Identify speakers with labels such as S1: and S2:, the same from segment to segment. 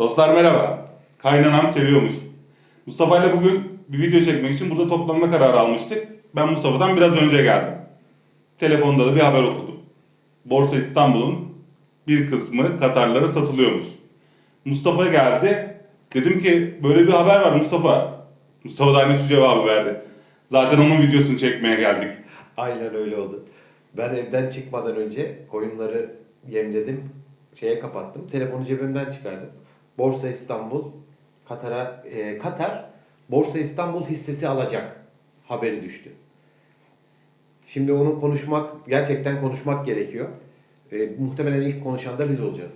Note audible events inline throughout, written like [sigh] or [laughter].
S1: Dostlar merhaba. Kaynanam seviyormuş. Mustafa ile bugün bir video çekmek için burada toplanma kararı almıştık. Ben Mustafa'dan biraz önce geldim. Telefonda da bir haber okudum. Borsa İstanbul'un bir kısmı Katarlara satılıyormuş. Mustafa geldi. Dedim ki böyle bir haber var Mustafa. Mustafa da aynı şu cevabı verdi. Zaten onun videosunu çekmeye geldik.
S2: Aynen öyle oldu. Ben evden çıkmadan önce koyunları yemledim, şeye kapattım. Telefonu cebimden çıkardım. Borsa İstanbul, Katar'a, e, Katar Borsa İstanbul hissesi alacak haberi düştü. Şimdi onu konuşmak, gerçekten konuşmak gerekiyor. E, muhtemelen ilk konuşan da biz olacağız.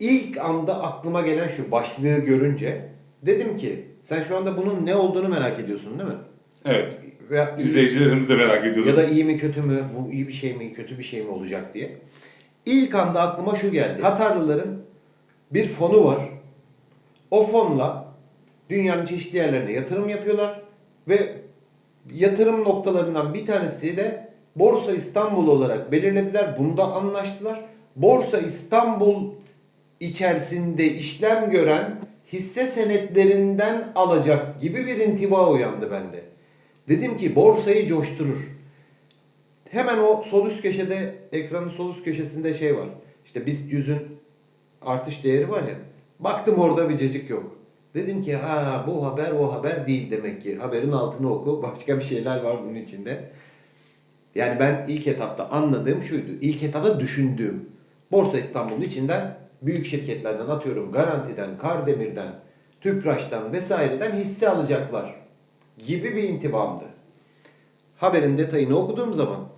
S2: İlk anda aklıma gelen şu başlığı görünce dedim ki sen şu anda bunun ne olduğunu merak ediyorsun değil mi?
S1: Evet.
S2: Veya
S1: İzleyicilerimiz de merak ediyordu.
S2: ya da iyi mi kötü mü, bu iyi bir şey mi, kötü bir şey mi olacak diye. İlk anda aklıma şu geldi. Katarlıların bir fonu var. O fonla dünyanın çeşitli yerlerine yatırım yapıyorlar ve yatırım noktalarından bir tanesi de Borsa İstanbul olarak belirlediler. Bunda anlaştılar. Borsa İstanbul içerisinde işlem gören hisse senetlerinden alacak gibi bir intiba uyandı bende. Dedim ki borsayı coşturur. Hemen o sol üst köşede, ekranın sol üst köşesinde şey var. İşte BIST 100'ün artış değeri var ya. Baktım orada bir cacık yok. Dedim ki ha bu haber o haber değil demek ki. Haberin altını oku. [laughs] Başka bir şeyler var bunun içinde. Yani ben ilk etapta anladığım şuydu. İlk etapta düşündüğüm. Borsa İstanbul'un içinden büyük şirketlerden atıyorum Garanti'den, Kardemir'den, Tüpraş'tan vesaireden hisse alacaklar gibi bir intibamdı. Haberin detayını okuduğum zaman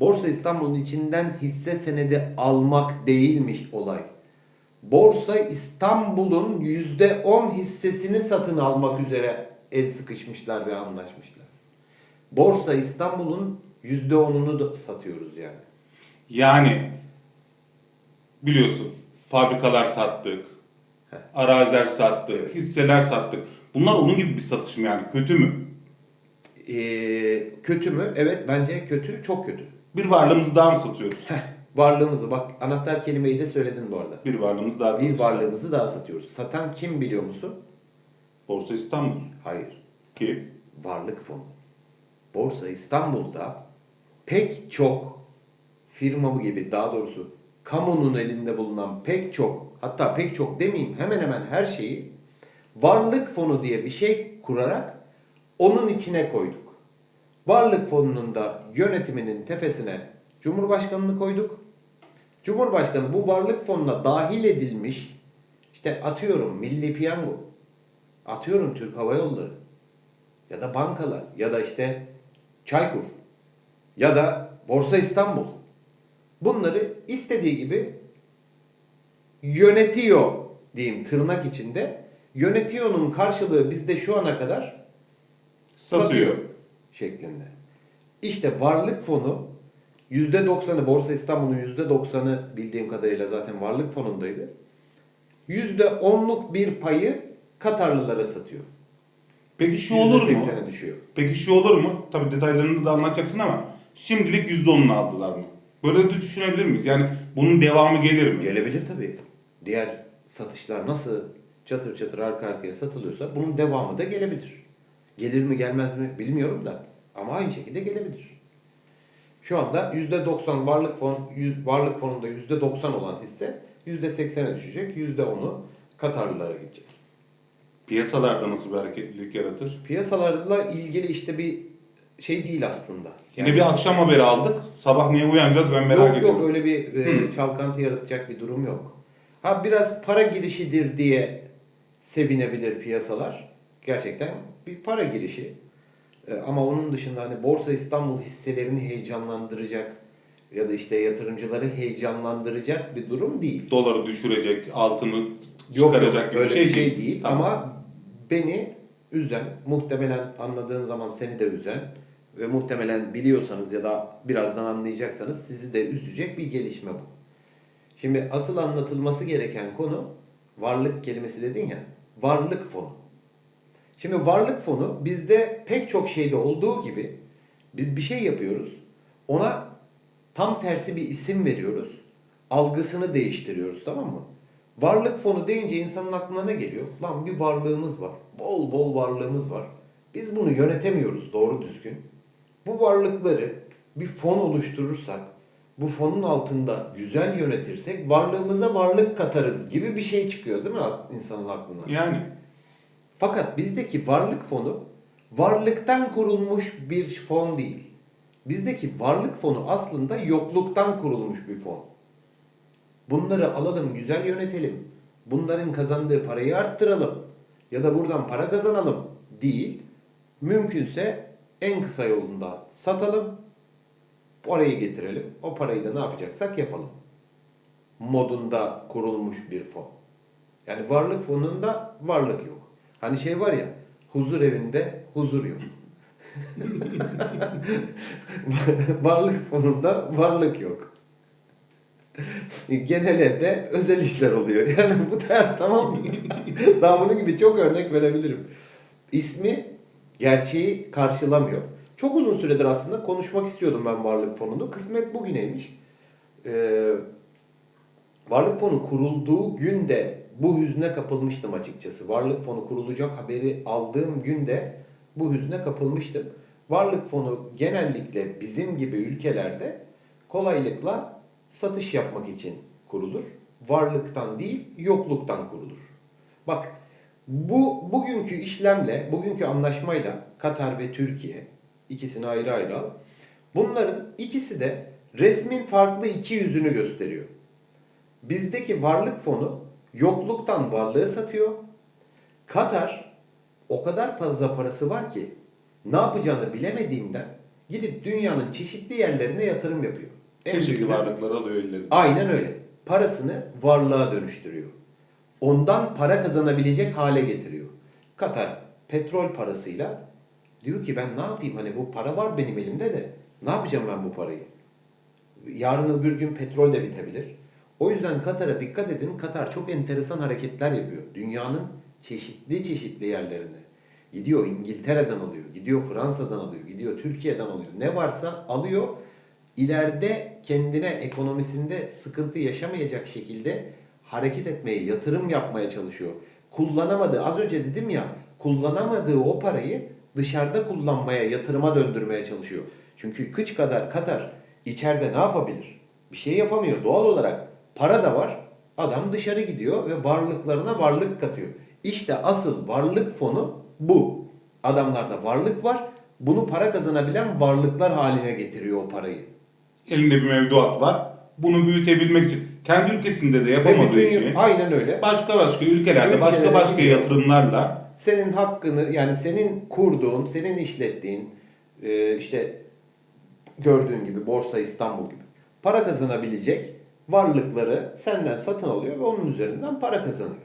S2: Borsa İstanbul'un içinden hisse senedi almak değilmiş olay. Borsa İstanbul'un %10 hissesini satın almak üzere el sıkışmışlar ve anlaşmışlar. Borsa İstanbul'un %10'unu da satıyoruz yani.
S1: Yani biliyorsun fabrikalar sattık,
S2: Heh.
S1: araziler sattık,
S2: Evet.
S1: hisseler sattık. Bunlar onun gibi bir satış mı yani? Kötü mü?
S2: Ee, kötü mü? Evet bence kötü, çok kötü.
S1: Bir varlığımızı daha mı satıyoruz?
S2: Heh, varlığımızı bak anahtar kelimeyi de söyledin bu arada.
S1: Bir varlığımızı daha
S2: Bir
S1: satıyoruz.
S2: varlığımızı daha satıyoruz. Satan kim biliyor musun?
S1: Borsa İstanbul
S2: Hayır.
S1: ki
S2: Varlık fonu. Borsa İstanbul'da pek çok firma gibi daha doğrusu kamunun elinde bulunan pek çok hatta pek çok demeyeyim hemen hemen her şeyi varlık fonu diye bir şey kurarak onun içine koyduk. Varlık fonunun da yönetiminin tepesine Cumhurbaşkanını koyduk. Cumhurbaşkanı bu varlık fonuna dahil edilmiş işte atıyorum Milli Piyango, atıyorum Türk Hava Yolları ya da bankalar ya da işte Çaykur ya da Borsa İstanbul. Bunları istediği gibi yönetiyor diyeyim tırnak içinde. Yönetiyor'un karşılığı bizde şu ana kadar
S1: satıyor.
S2: şeklinde. İşte varlık fonu %90'ı Borsa İstanbul'un %90'ı bildiğim kadarıyla zaten varlık fonundaydı. %10'luk bir payı Katarlılara satıyor.
S1: Peki şu olur mu?
S2: %80'e düşüyor.
S1: Peki şu olur mu? Tabii detaylarını da anlatacaksın ama şimdilik %10'unu aldılar mı? Böyle de düşünebilir miyiz? Yani bunun devamı gelir mi?
S2: Gelebilir tabii. Diğer satışlar nasıl çatır çatır arka arkaya satılıyorsa bunun devamı da gelebilir. Gelir mi gelmez mi bilmiyorum da ama aynı şekilde gelebilir. Şu anda %90 varlık fon varlık fonunda %90 olan hisse %80'e düşecek. %10'u Katarlılara gidecek.
S1: Piyasalarda nasıl bir hareketlilik yaratır?
S2: Piyasalarla ilgili işte bir şey değil aslında.
S1: Yine bir akşam haberi aldık. Sabah niye uyanacağız ben merak
S2: yok
S1: ediyorum.
S2: yok öyle bir e, çalkantı yaratacak bir durum yok. Ha biraz para girişidir diye sevinebilir piyasalar. Gerçekten bir para girişi. E, ama onun dışında hani Borsa İstanbul hisselerini heyecanlandıracak ya da işte yatırımcıları heyecanlandıracak bir durum değil.
S1: Doları düşürecek, altını
S2: Yok yok
S1: çıkaracak gibi
S2: öyle
S1: bir
S2: bir şey değil
S1: Tamam.
S2: ama beni üzen, muhtemelen anladığın zaman seni de üzen ve muhtemelen biliyorsanız ya da birazdan anlayacaksanız sizi de üzecek bir gelişme bu. Şimdi asıl anlatılması gereken konu varlık kelimesi dedin ya, varlık fonu. Şimdi varlık fonu bizde pek çok şeyde olduğu gibi biz bir şey yapıyoruz. Ona tam tersi bir isim veriyoruz. Algısını değiştiriyoruz tamam mı? Varlık fonu deyince insanın aklına ne geliyor? Lan bir varlığımız var. Bol bol varlığımız var. Biz bunu yönetemiyoruz doğru düzgün. Bu varlıkları bir fon oluşturursak, bu fonun altında güzel yönetirsek varlığımıza varlık katarız gibi bir şey çıkıyor değil mi insanın aklına?
S1: Yani
S2: Fakat bizdeki varlık fonu varlıktan kurulmuş bir fon değil. Bizdeki varlık fonu aslında yokluktan kurulmuş bir fon. Bunları alalım, güzel yönetelim. Bunların kazandığı parayı arttıralım. Ya da buradan para kazanalım değil. Mümkünse en kısa yolunda satalım. Parayı getirelim. O parayı da ne yapacaksak yapalım. Modunda kurulmuş bir fon. Yani varlık fonunda varlık yok. Hani şey var ya, huzur evinde huzur yok. [laughs] varlık fonunda varlık yok. Genel evde özel işler oluyor. [laughs] Yani bu ters tamam mı? [laughs] Daha bunun gibi çok örnek verebilirim. İsmi gerçeği karşılamıyor. Çok uzun süredir aslında konuşmak istiyordum ben varlık fonunu. Kısmet bugüneymiş. Ee, Varlık fonu kurulduğu günde bu hüzne kapılmıştım açıkçası. Varlık fonu kurulacak haberi aldığım günde bu hüzne kapılmıştım. Varlık fonu genellikle bizim gibi ülkelerde kolaylıkla satış yapmak için kurulur. Varlıktan değil, yokluktan kurulur. Bak bu bugünkü işlemle, bugünkü anlaşmayla Katar ve Türkiye ikisini ayrı ayrı al. Bunların ikisi de resmin farklı iki yüzünü gösteriyor. Bizdeki varlık fonu yokluktan varlığı satıyor. Katar o kadar fazla parası var ki ne yapacağını bilemediğinden gidip dünyanın çeşitli yerlerine yatırım yapıyor. En
S1: çeşitli varlıkları alıyor ellerine.
S2: Aynen öyle. Parasını varlığa dönüştürüyor. Ondan para kazanabilecek hale getiriyor. Katar petrol parasıyla diyor ki ben ne yapayım hani bu para var benim elimde de ne yapacağım ben bu parayı? Yarın öbür gün petrol de bitebilir. O yüzden Katar'a dikkat edin. Katar çok enteresan hareketler yapıyor. Dünyanın çeşitli çeşitli yerlerine. Gidiyor İngiltere'den alıyor, gidiyor Fransa'dan alıyor, gidiyor Türkiye'den alıyor. Ne varsa alıyor. İleride kendine ekonomisinde sıkıntı yaşamayacak şekilde hareket etmeye, yatırım yapmaya çalışıyor. Kullanamadığı, az önce dedim ya, kullanamadığı o parayı dışarıda kullanmaya, yatırıma döndürmeye çalışıyor. Çünkü kıç kadar Katar içeride ne yapabilir? Bir şey yapamıyor. Doğal olarak para da var. Adam dışarı gidiyor ve varlıklarına varlık katıyor. İşte asıl varlık fonu bu. Adamlarda varlık var. Bunu para kazanabilen varlıklar haline getiriyor o parayı.
S1: Elinde bir mevduat var. Bunu büyütebilmek için kendi ülkesinde de yapamadığı
S2: bütün-
S1: için
S2: aynen öyle.
S1: başka başka ülkelerde başka
S2: Ülkelere
S1: başka
S2: gidiyor.
S1: yatırımlarla
S2: senin hakkını yani senin kurduğun, senin işlettiğin e, işte gördüğün gibi Borsa İstanbul gibi para kazanabilecek varlıkları senden satın alıyor ve onun üzerinden para kazanıyor.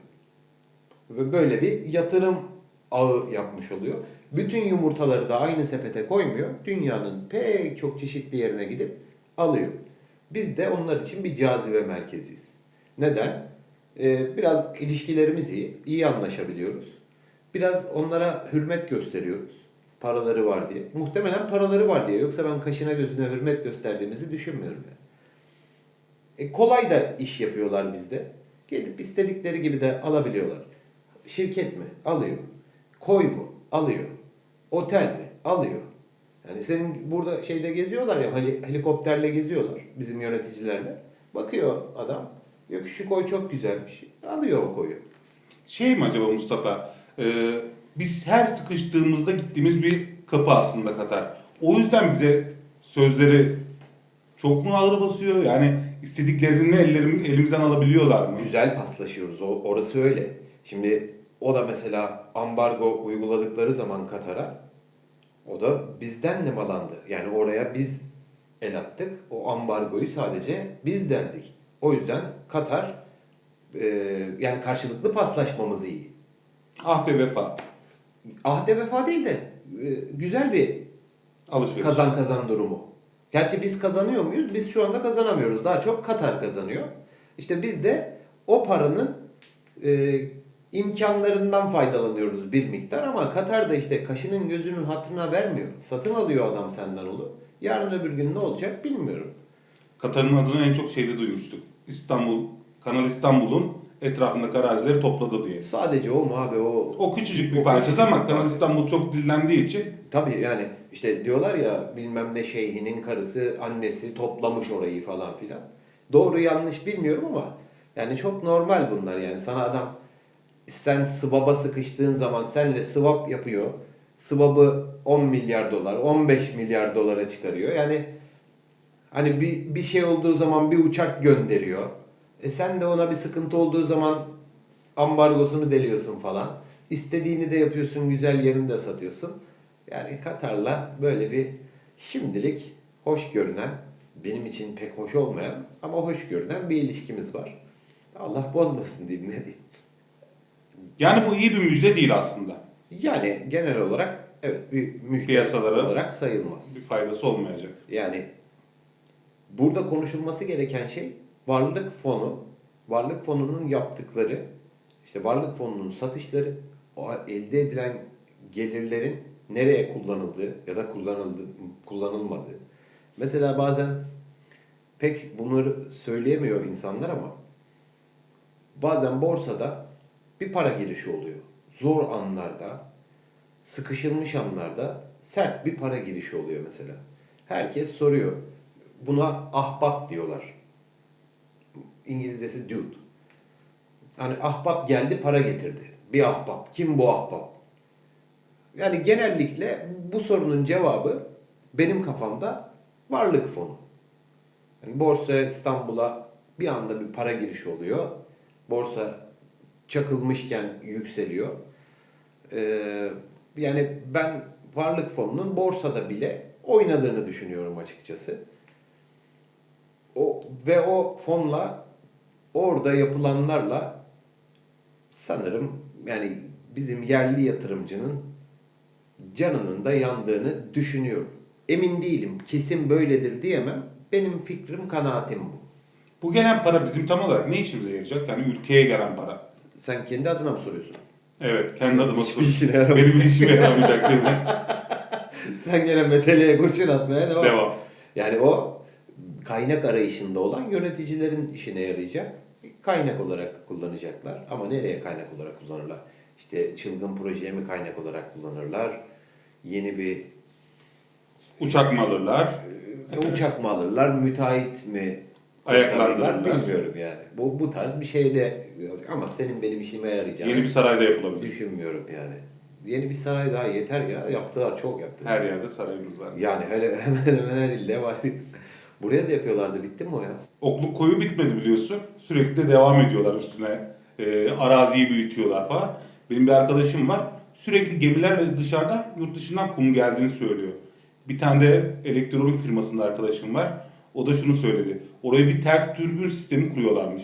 S2: Ve böyle bir yatırım ağı yapmış oluyor. Bütün yumurtaları da aynı sepete koymuyor. Dünyanın pek çok çeşitli yerine gidip alıyor. Biz de onlar için bir cazibe merkeziyiz. Neden? Ee, biraz ilişkilerimiz iyi, iyi anlaşabiliyoruz. Biraz onlara hürmet gösteriyoruz. Paraları var diye. Muhtemelen paraları var diye. Yoksa ben kaşına gözüne hürmet gösterdiğimizi düşünmüyorum. Yani. E, kolay da iş yapıyorlar bizde. Gelip istedikleri gibi de alabiliyorlar. Şirket mi? Alıyor. Koy mu? Alıyor. Otel mi? Alıyor. Yani senin burada şeyde geziyorlar ya heli- helikopterle geziyorlar bizim yöneticilerle. Bakıyor adam. Yok şu koy çok güzelmiş. Alıyor o koyu.
S1: şey mi acaba Mustafa? Ee, biz her sıkıştığımızda gittiğimiz bir kapı aslında Katar. O yüzden bize sözleri çok mu ağır basıyor? Yani istediklerini ellerim, elimizden alabiliyorlar mı?
S2: Güzel paslaşıyoruz. O, orası öyle. Şimdi o da mesela ambargo uyguladıkları zaman Katar'a o da bizden nemalandı. Yani oraya biz el attık. O ambargoyu sadece biz deldik. O yüzden Katar e, yani karşılıklı paslaşmamız iyi.
S1: Ahde vefa.
S2: Ahde vefa değil de e, güzel bir
S1: Alışveriş.
S2: kazan kazan durumu. Gerçi biz kazanıyor muyuz? Biz şu anda kazanamıyoruz. Daha çok Katar kazanıyor. İşte biz de o paranın e, imkanlarından faydalanıyoruz bir miktar ama Katar da işte kaşının gözünün hatırına vermiyor. Satın alıyor adam senden onu. Yarın öbür gün ne olacak bilmiyorum.
S1: Katar'ın adını en çok şeyde duymuştuk. İstanbul, Kanal İstanbul'un etrafındaki arazileri topladı diye.
S2: Sadece o mu abi o
S1: O küçücük bir
S2: O
S1: parçası
S2: küçücük
S1: ama Kanal. İstanbul çok dillendiği için
S2: Tabii yani işte diyorlar ya bilmem ne şeyhinin karısı annesi toplamış orayı falan filan. Doğru yanlış bilmiyorum ama yani çok normal bunlar yani sana adam sen sıvaba sıkıştığın zaman senle sıvap yapıyor. Sıvabı 10 milyar dolar, 15 milyar dolara çıkarıyor. Yani hani bir, bir şey olduğu zaman bir uçak gönderiyor. E sen de ona bir sıkıntı olduğu zaman ambargosunu deliyorsun falan. İstediğini de yapıyorsun, güzel yerini de satıyorsun. Yani Katar'la böyle bir şimdilik hoş görünen, benim için pek hoş olmayan ama hoş görünen bir ilişkimiz var. Allah bozmasın diyeyim ne diyeyim.
S1: yani bu iyi bir müjde değil aslında.
S2: Yani genel olarak evet bir müjde
S1: Piyasalara-
S2: olarak sayılmaz.
S1: Bir faydası olmayacak.
S2: Yani burada konuşulması gereken şey varlık fonu, varlık fonunun yaptıkları, işte varlık fonunun satışları, o elde edilen gelirlerin nereye kullanıldığı ya da kullanıldı, kullanılmadığı. Mesela bazen pek bunları söyleyemiyor insanlar ama bazen borsada bir para girişi oluyor. Zor anlarda, sıkışılmış anlarda sert bir para girişi oluyor mesela. Herkes soruyor. Buna ahbap diyorlar. İngilizcesi dude. Hani ahbap geldi para getirdi. Bir ahbap. Kim bu ahbap? Yani genellikle bu sorunun cevabı benim kafamda varlık fonu. Yani Borsa İstanbul'a bir anda bir para girişi oluyor. Borsa çakılmışken yükseliyor. Ee, yani ben varlık fonunun borsada bile oynadığını düşünüyorum açıkçası. O ve o fonla orada yapılanlarla sanırım yani bizim yerli yatırımcının canının da yandığını düşünüyorum. Emin değilim. Kesin böyledir diyemem. Benim fikrim, kanaatim bu.
S1: Bu gelen para bizim tam olarak ne işimize yarayacak? Yani ülkeye gelen para.
S2: Sen kendi adına mı soruyorsun?
S1: Evet, kendi adıma
S2: Hiçbir
S1: soruyorum.
S2: işine yaramayacak.
S1: Benim işime yaramayacak dedi. [laughs]
S2: Sen gene meteleye kurşun atmaya devam.
S1: Devam.
S2: Yani o kaynak arayışında olan yöneticilerin işine yarayacak. Kaynak olarak kullanacaklar. Ama nereye kaynak olarak kullanırlar? İşte çılgın projeye mi kaynak olarak kullanırlar? Yeni bir
S1: Uçak mı alırlar?
S2: e, uçak mı alırlar? Müteahhit mi?
S1: Ayaklandırırlar.
S2: Bilmiyorum yani. Bu, bu tarz bir şeyde ama senin benim işime yarayacağını
S1: Yeni bir sarayda yapılabilir.
S2: düşünmüyorum yani. Yeni bir saray daha yeter ya. Yaptılar çok yaptılar.
S1: Her yerde sarayımız var.
S2: Yani hele hemen hemen her ilde var. Buraya da yapıyorlardı. Bitti mi o ya?
S1: Okluk koyu bitmedi biliyorsun. Sürekli de devam ediyorlar üstüne. Ee, araziyi büyütüyorlar falan. Benim bir arkadaşım var. Sürekli gemilerle dışarıda yurt dışından kum geldiğini söylüyor. Bir tane de elektronik firmasında arkadaşım var. O da şunu söyledi. Oraya bir ters türbün sistemi kuruyorlarmış.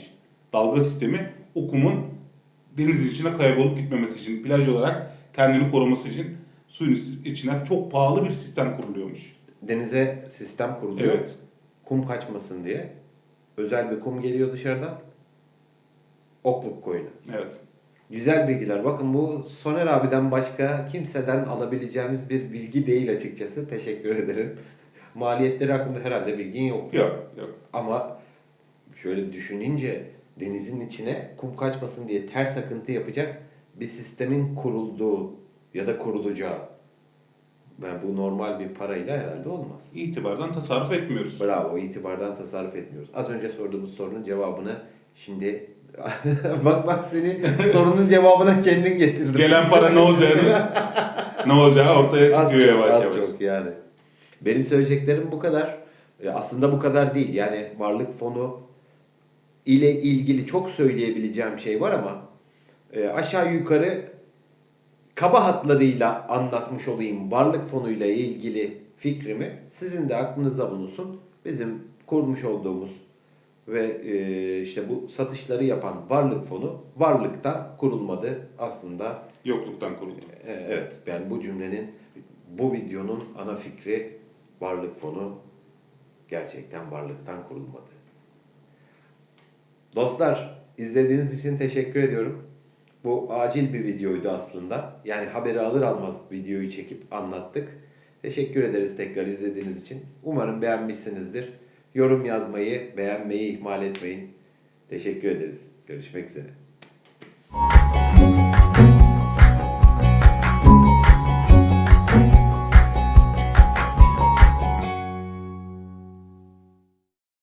S1: Dalga sistemi. O kumun denizin içine kaybolup gitmemesi için, plaj olarak kendini koruması için suyun içine çok pahalı bir sistem kuruluyormuş.
S2: Denize sistem kuruluyor.
S1: Evet.
S2: Kum kaçmasın diye. Özel bir kum geliyor dışarıdan. Okluk koyunu.
S1: Evet.
S2: Güzel bilgiler. Bakın bu Soner abiden başka kimseden alabileceğimiz bir bilgi değil açıkçası. Teşekkür ederim. [laughs] Maliyetleri hakkında herhalde bilgin yok.
S1: Yok, yok.
S2: Ama şöyle düşününce denizin içine kum kaçmasın diye ters akıntı yapacak bir sistemin kurulduğu ya da kurulacağı. Ben bu normal bir parayla herhalde olmaz.
S1: İtibardan tasarruf etmiyoruz.
S2: Bravo, itibardan tasarruf etmiyoruz. Az önce sorduğumuz sorunun cevabını şimdi [laughs] bak bak seni sorunun cevabına kendin getirdin.
S1: Gelen para ne olacağını [laughs] ne olacağı ortaya
S2: az
S1: çıkıyor
S2: çok,
S1: yavaş
S2: az
S1: yavaş.
S2: çok yani. Benim söyleyeceklerim bu kadar. E, Aslında bu kadar değil. Yani varlık fonu ile ilgili çok söyleyebileceğim şey var ama e, aşağı yukarı kaba hatlarıyla anlatmış olayım varlık fonuyla ilgili fikrimi. Sizin de aklınızda bulunsun. Bizim kurmuş olduğumuz ve e, işte bu satışları yapan varlık fonu varlıktan kurulmadı aslında.
S1: Yokluktan kuruldu.
S2: E, Evet, yani bu cümlenin, bu videonun ana fikri varlık fonu gerçekten varlıktan kurulmadı. Dostlar, izlediğiniz için teşekkür ediyorum. Bu acil bir videoydu aslında. Yani haberi alır almaz videoyu çekip anlattık. Teşekkür ederiz tekrar izlediğiniz için. Umarım beğenmişsinizdir. Yorum yazmayı, beğenmeyi ihmal etmeyin. Teşekkür ederiz. Görüşmek üzere.